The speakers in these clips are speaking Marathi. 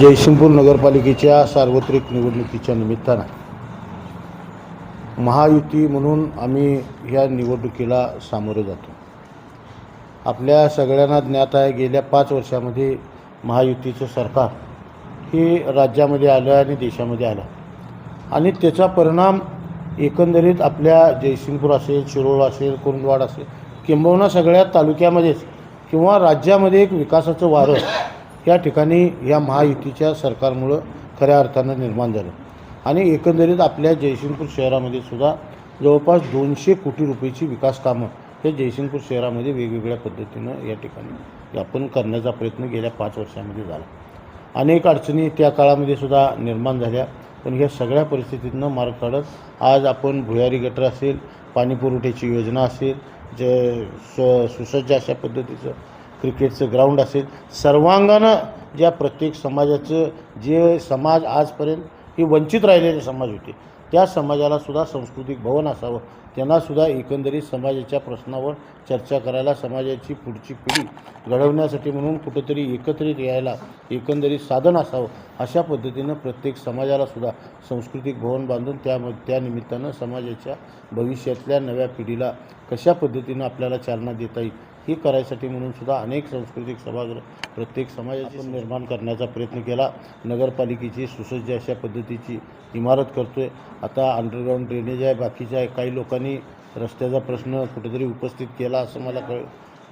जयसिंगपूर नगरपालिकेच्या सार्वत्रिक निवडणुकीच्या निमित्तानं महायुती म्हणून आम्ही ह्या निवडणुकीला सामोरे जातो. आपल्या सगळ्यांना ज्ञात आहे गेल्या पाच वर्षामध्ये महायुतीचं सरकार हे राज्यामध्ये आलं आणि देशामध्ये आलं. आणि त्याचा परिणाम एकंदरीत आपल्या जयसिंगपूर असेल शिरोळ असेल कुरुंदवाड असेल किंबहुना सगळ्या तालुक्यामध्येच किंवा राज्यामध्ये एक विकासाचं वारं या ठिकाणी या महायुतीच्या सरकारमुळं खऱ्या अर्थानं निर्माण झालं. आणि एकंदरीत आपल्या जयसिंगपूर शहरामध्ये सुद्धा जवळपास दोनशे कोटी रुपयेची विकास कामं हे जयसिंगपूर शहरामध्ये वेगवेगळ्या पद्धतीनं या ठिकाणी आपण करण्याचा प्रयत्न गेल्या पाच वर्षामध्ये झाला. अनेक अडचणी त्या काळामध्ये सुद्धा निर्माण झाल्या. पण ह्या सगळ्या परिस्थितीतनं मार्ग काढत आज आपण भुयारी गटर असेल पाणी पुरवठ्याची योजना असेल जे स सुसज्ज अशा पद्धतीचं क्रिकेटचं ग्राउंड असेल. सर्वांगानं ज्या प्रत्येक समाजाचं जे समाज आजपर्यंत हे वंचित राहिलेले समाज होते त्या समाजाला सुद्धा सांस्कृतिक भवन असावं. त्यांनासुद्धा एकंदरीत समाजाच्या प्रश्नावर चर्चा करायला समाजाची पुढची पिढी घडवण्यासाठी म्हणून कुठंतरी एकत्रित यायला एकंदरीत साधन असावं. अशा पद्धतीनं प्रत्येक समाजाला सुद्धा सांस्कृतिक भवन बांधून त्या त्या निमित्तानं समाजाच्या भविष्यातल्या नव्या पिढीला कशा पद्धतीनं आपल्याला चालना देता येईल हे करायसाठी म्हणून सुद्धा अनेक सांस्कृतिक सभागृह प्रत्येक समाजाची निर्माण करण्याचा प्रयत्न केला. नगरपालिकेची सुसज्ज अशा पद्धतीची इमारत करतो आहे आता अंडरग्राऊंड ड्रेनेज आहे. बाकीच्या आहे काही लोकांनी रस्त्याचा प्रश्न कुठेतरी उपस्थित केला असं मला कळ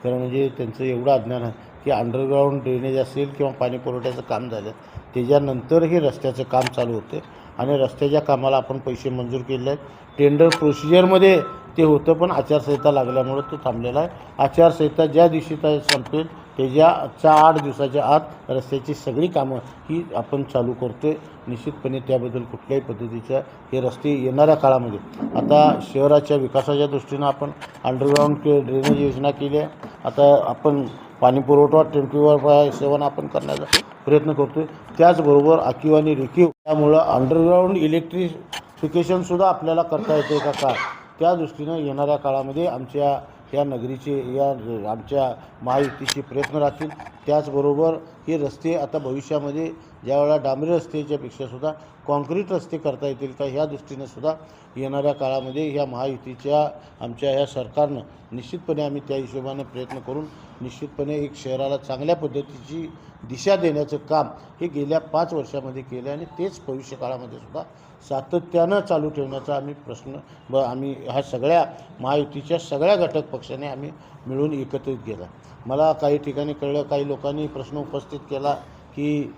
खरं म्हणजे त्यांचं एवढं अज्ञान आहे की अंडरग्राऊंड ड्रेनेज असेल किंवा पाणी पुरवठ्याचं काम झालं त्याच्यानंतर हे रस्त्याचं काम चालू होते आणि रस्त्याच्या कामाला आपण पैसे मंजूर केले आहेत. टेंडर प्रोसिजरमध्ये ते होतं पण आचारसंहिता लागल्यामुळं तो थांबलेला आहे. आचारसंहिता ज्या दिवशी त्या संपेल त्याच्याच्या आठ दिवसाच्या आत रस्त्याची सगळी कामं ही आपण चालू करतो आहे निश्चितपणे त्याबद्दल कुठल्याही पद्धतीच्या हे रस्ते येणाऱ्या काळामध्ये. आता शहराच्या विकासाच्या दृष्टीनं आपण अंडरग्राऊंड ड्रेनेज योजना केली आहे. आता आपण पाणी पुरवठा ट्वेंटी सेवन आपण करण्याचा प्रयत्न करतो आहे त्याचबरोबर आकीव आणि रिकीव त्यामुळं अंडरग्राऊंड इलेक्ट्रिफिकेशनसुद्धा आपल्याला करता येते का काय? त्या दृष्टीनं येणाऱ्या काळामध्ये आमच्या या नगरीचे या आमच्या महायुतीचे प्रयत्न राहतील. त्याचबरोबर हे रस्ते आता भविष्यामध्ये ज्यावेळेला डांबरी रस्तेच्यापेक्षा सुद्धा कॉन्क्रीट रस्ते करता येतील का ह्या दृष्टीनं सुद्धा येणाऱ्या काळामध्ये ह्या महायुतीच्या आमच्या ह्या सरकारनं निश्चितपणे आम्ही त्या हिशोबाने प्रयत्न करून निश्चितपणे एक शहराला चांगल्या पद्धतीची दिशा देण्याचं काम हे गेल्या पाच वर्षामध्ये केलं आणि तेच भविष्य काळामध्ये सुद्धा सातत्यानं चालू ठेवण्याचा आम्ही प्रश्न ब आम्ही ह्या सगळ्या महायुतीच्या सगळ्या घटक पक्षाने आम्ही मिळून एकत्रित केला. मला काही ठिकाणी कळलं काही लोकांनी प्रश्न उपस्थित केला की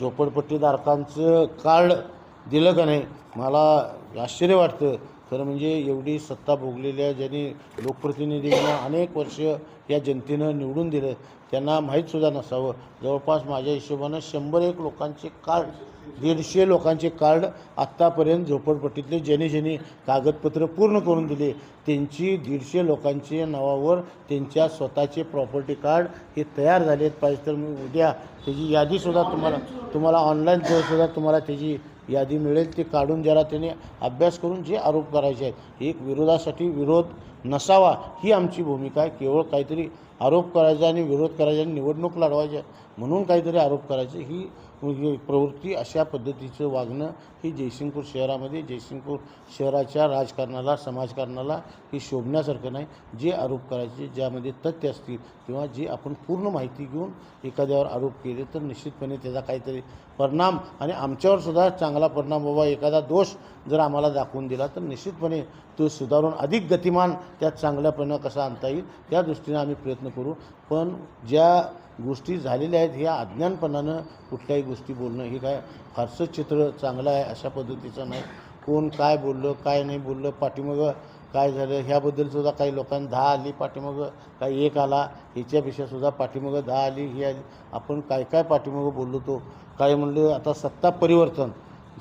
झोपडपट्टीधारकांचं कार्ड दिलं का नाही मला आश्चर्य वाटतं. खरं म्हणजे एवढी सत्ता भोगलेल्या ज्यांनी लोकप्रतिनिधींना अनेक वर्ष या जनतेनं निवडून दिलं. त्यांना माहीतसुद्धा नसावं. जवळपास माझ्या हिशोबानं शंभर एक लोकांचे कार्ड दीडशे लोकांचे कार्ड आत्तापर्यंत झोपडपट्टीतले ज्यांनी ज्यांनी कागदपत्र पूर्ण करून दिले. त्यांची दीडशे लोकांचे नावावर त्यांच्या स्वतःचे प्रॉपर्टी कार्ड हे तयार झालेत. पाहिजे तर मी उद्या त्याची यादीसुद्धा तुम्हाला तुम्हाला ऑनलाईन सुद्धा तुम्हाला त्याची यादी मिळेल. ती काढून जरा त्याने अभ्यास करून जे आरोप करायचे आहेत. एक विरोधासाठी विरोध नसावा ही आमची भूमिका आहे. केवळ काहीतरी आरोप करायचा आणि विरोध करायचा आणि निवडणूक लढवायच्या म्हणून काहीतरी आरोप करायचे. ही प्रवृत्ती अशा पद्धतीचं वागणं ही जयसिंगपूर शहरामध्ये जयसिंगपूर शहराच्या राजकारणाला समाजकारणाला ही शोभण्यासारखं नाही. जे आरोप करायचे ज्यामध्ये तथ्य असतील किंवा जे आपण पूर्ण माहिती घेऊन एखाद्यावर आरोप केले तर निश्चितपणे त्याचा काहीतरी परिणाम आणि आमच्यावर सुद्धा चांगला परिणाम बाबा एखादा दोष जर आम्हाला दाखवून दिला तर निश्चितपणे तो सुधारून अधिक गतिमान त्यात चांगल्यापणं कसा आणता येईल त्या दृष्टीने आम्ही प्रयत्न करू. पण ज्या गोष्टी झालेल्या आहेत ह्या अज्ञानपणानं कुठल्याही गोष्टी बोलणं हे काय फारसं चित्र चांगलं आहे अशा पद्धतीचं नाही. कोण काय बोललं काय नाही बोललं पाठीमागं काय झालं ह्याबद्दल सुद्धा काही लोकांना दहा आली पाठीमागं काही एक आला ह्याच्यापेक्षा सुद्धा पाठीमागं दहा आली ही आली. आपण काय काय पाठीमागं बोललो तो? काय म्हणलं आता सत्ता परिवर्तन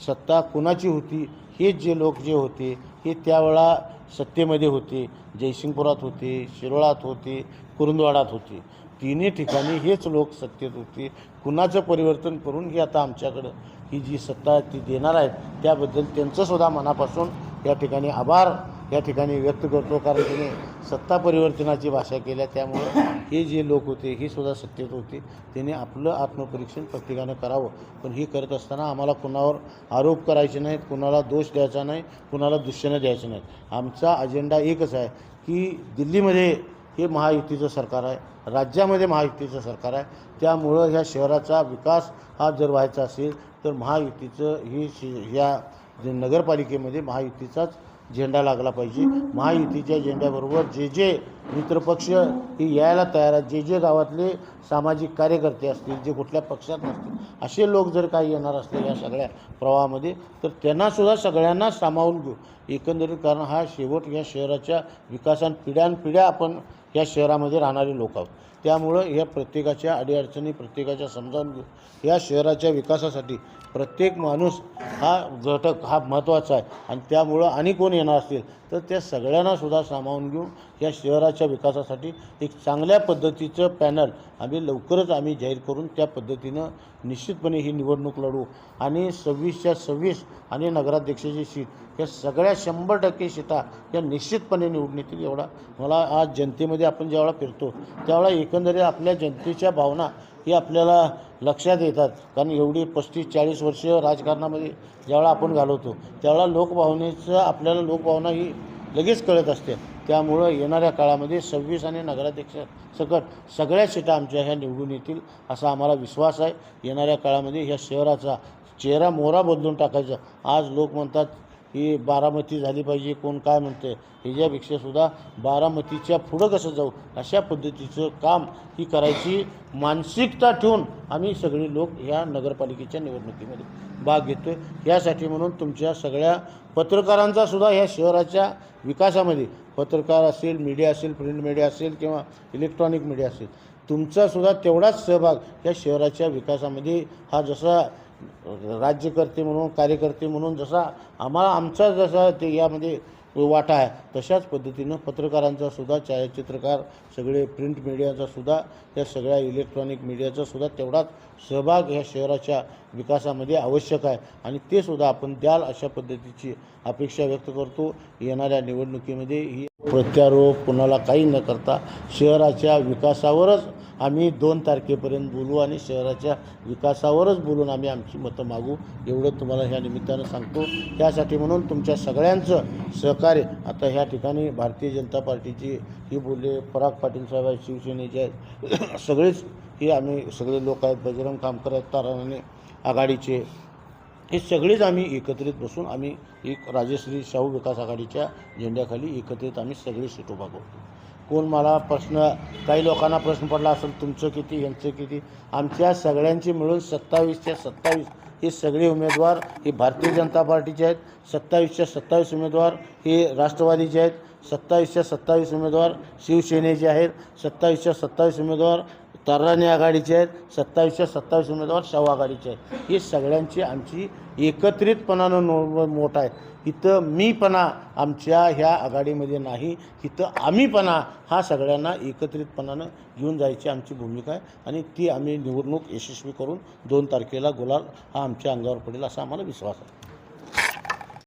सत्ता कुणाची होती? हेच जे लोक जे होते हे त्यावेळा सत्तेमध्ये होते. जयसिंगपुरात होते शिरोळात होते कुरुंदवाडात होते. तिन्ही ठिकाणी हेच लोक सत्तेत होते. कुणाचं परिवर्तन करून ही आता आमच्याकडं. ही जी सत्ता ती देणार आहेत त्याबद्दल त्यांचंसुद्धा मनापासून या ठिकाणी आभार या ठिकाणी व्यक्त करतो. कारण तिने सत्ता परिवर्तनाची भाषा केल्या त्यामुळं हे जे लोक होते हे सुद्धा सत्तेत होते. त्यांनी आपलं आत्मपरीक्षण प्रत्येकानं करावं. पण हे करत असताना आम्हाला कुणावर आरोप करायचे नाहीत कुणाला दोष द्यायचा नाही कुणाला दुष्यनं द्यायचं नाहीत. आमचा अजेंडा एकच आहे की दिल्लीमध्ये हे महायुतीचं सरकार आहे. राज्यामध्ये महायुतीचं सरकार आहे. त्यामुळं ह्या शहराचा विकास हा जर व्हायचा असेल तर महायुतीचं ही शि ह्या नगरपालिकेमध्ये महायुतीचाच झेंडा लागला पाहिजे. महायुतीच्या झेंड्याबरोबर जे जे मित्रपक्ष हे यायला तयार आहेत. जे जे गावातले सामाजिक कार्यकर्ते असतील जे कुठल्या पक्षात नसतील असे लोक जर काही येणार असतील या सगळ्या प्रवाहामध्ये तर त्यांनासुद्धा सगळ्यांना सामावून घेऊ. एकंदरीत कारण हा शेवट या शहराच्या विकासान पिढ्यानपिढ्या आपण या शहरामध्ये राहणारे लोक आहोत. त्यामुळं या प्रत्येकाच्या अडीअडचणी प्रत्येकाच्या समजावून घेऊ या शहराच्या विकासासाठी प्रत्येक माणूस हा घटक हा महत्त्वाचा आहे. आणि त्यामुळं आणि कोण येणार असतील तर त्या सगळ्यांनासुद्धा सामावून घेऊन या शहराच्या विकासासाठी एक चांगल्या पद्धतीचं पॅनल आम्ही लवकरच आम्ही जाहीर करून त्या पद्धतीनं निश्चितपणे ही निवडणूक लढू. आणि सव्वीसच्या सव्वीस आणि नगराध्यक्षाची सीट या सगळ्या शंभर टक्के सीटा या निश्चितपणे निवडून येतील. एवढा मला आज जनतेमध्ये आपण ज्यावेळा फिरतो त्यावेळा एकंदरीत आपल्या जनतेच्या भावना ही आपल्याला लक्षात येतात. कारण एवढी पस्तीस चाळीस वर्ष राजकारणामध्ये ज्यावेळा आपण घालवतो त्यावेळा लोकभावनेचं आपल्याला लोकभावना ही लगेच कळत असते. त्यामुळं येणाऱ्या काळामध्ये सव्वीस आणि नगराध्यक्ष सकट सगळ्या सीटा आमच्या ह्या निवडून येतील असा आम्हाला विश्वास आहे. येणाऱ्या काळामध्ये ह्या शहराचा चेहरा मोहरा बदलून टाकायचा. आज लोक म्हणतात ही बारामती झाली पाहिजे कोण काय म्हणते ह्याच्यापेक्षा सुद्धा बारामतीच्या पुढं कसं जाऊ अशा पद्धतीचं काम ही करायची मानसिकता ठेवून आम्ही सगळे लोक ह्या नगरपालिकेच्या निवडणुकीमध्ये भाग घेतो आहे यासाठी म्हणून तुमच्या सगळ्या पत्रकारांचा सुद्धा ह्या शहराच्या विकासामध्ये पत्रकार असेल मीडिया असेल प्रिंट मीडिया असेल किंवा इलेक्ट्रॉनिक मीडिया असेल तुमचासुद्धा तेवढाच सहभाग या शहराच्या विकासामध्ये हा जसा राज्यकर्ते म्हणून कार्यकर्ते म्हणून जसा आम्हाला आमचा जसा ते यामध्ये वाटा आहे तशाच पद्धतीनं पत्रकारांचा सुद्धा छायाचित्रकार सगळे प्रिंट मीडियाचा सुद्धा या सगळ्या इलेक्ट्रॉनिक मीडियाचा सुद्धा तेवढाच सहभाग ह्या शहराच्या विकासामध्ये आवश्यक आहे. आणि ते सुद्धा आपण द्याल अशा पद्धतीची अपेक्षा व्यक्त करतो. येणाऱ्या निवडणुकीमध्ये ही प्रत्यारोप कुणाला काही न करता शहराच्या विकासावरच आम्ही दोन तारखेपर्यंत बोलू आणि शहराच्या विकासावरच बोलून आम्ही आमची मतं मागू. एवढं तुम्हाला ह्या निमित्तानं सांगतो. त्यासाठी म्हणून तुमच्या सगळ्यांचं सहकार्य. आता ह्या ठिकाणी भारतीय जनता पार्टीची ही बोलले पराग पाटील साहेब आहेत शिवसेनेचे आहेत. सगळेच हे आम्ही सगळे लोक आहेत. बजरंग कामकर आहेत तारणाने आघाडीचे. हे सगळेच आम्ही एकत्रित बसून आम्ही एक राजश्री शाहू विकास आघाडीच्या झेंड्याखाली एकत्रित आम्ही सगळे सीट उभा करतो. कोण मला प्रश्न काही लोकांना प्रश्न पडला असेल तुमचं किती यांचं किती? आमच्या सगळ्यांची मिळून सत्तावीसच्या सत्तावीस हे सगळे उमेदवार हे भारतीय जनता पार्टीचे आहेत. सत्तावीसच्या सत्तावीस उमेदवार हे राष्ट्रवादीचे आहेत. सत्तावीसच्या सत्तावीस उमेदवार शिवसेनेचे आहेत. सत्तावीसच्या सत्तावीस उमेदवार तर्राणी आघाडीचे आहेत सत्तावीसच्या सत्तावीस उमेदवार शव आघाडीचे आहेत. ही सगळ्यांची आमची एकत्रितपणानं नो मोठ आहे. इथं मीपणा आमच्या ह्या आघाडीमध्ये नाही. इथं आम्हीपणा हा सगळ्यांना एकत्रितपणानं घेऊन जायची आमची भूमिका आहे आणि ती आम्ही निवडणूक यशस्वी करून दोन तारखेला गुलाल हा आमच्या अंगावर पडेल असा आम्हाला विश्वास आहे.